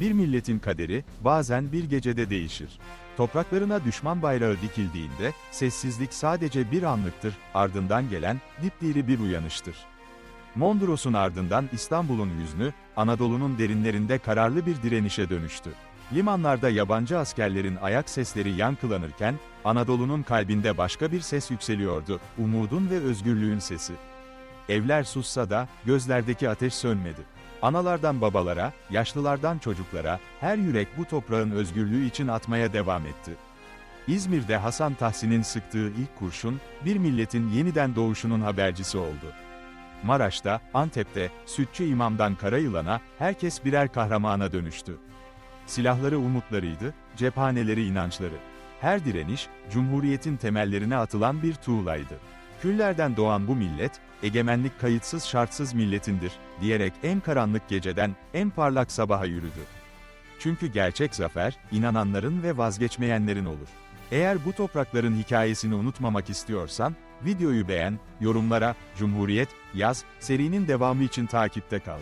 Bir milletin kaderi, bazen bir gecede değişir. Topraklarına düşman bayrağı dikildiğinde, sessizlik sadece bir anlıktır, ardından gelen, dipdiri bir uyanıştır. Mondros'un ardından İstanbul'un hüznü, Anadolu'nun derinlerinde kararlı bir direnişe dönüştü. Limanlarda yabancı askerlerin ayak sesleri yankılanırken, Anadolu'nun kalbinde başka bir ses yükseliyordu, umudun ve özgürlüğün sesi. Evler sussa da, gözlerdeki ateş sönmedi. Analardan babalara, yaşlılardan çocuklara, her yürek bu toprağın özgürlüğü için atmaya devam etti. İzmir'de Hasan Tahsin'in sıktığı ilk kurşun, bir milletin yeniden doğuşunun habercisi oldu. Maraş'ta, Antep'te, Sütçü İmam'dan Karayılan'a, herkes birer kahramana dönüştü. Silahları umutlarıydı, cephaneleri inançları. Her direniş, Cumhuriyet'in temellerine atılan bir tuğlaydı. Küllerden doğan bu millet, egemenlik kayıtsız şartsız milletindir, diyerek en karanlık geceden, en parlak sabaha yürüdü. Çünkü gerçek zafer, inananların ve vazgeçmeyenlerin olur. Eğer bu toprakların hikayesini unutmamak istiyorsan, videoyu beğen, yorumlara, Cumhuriyet, yaz, serinin devamı için takipte kal.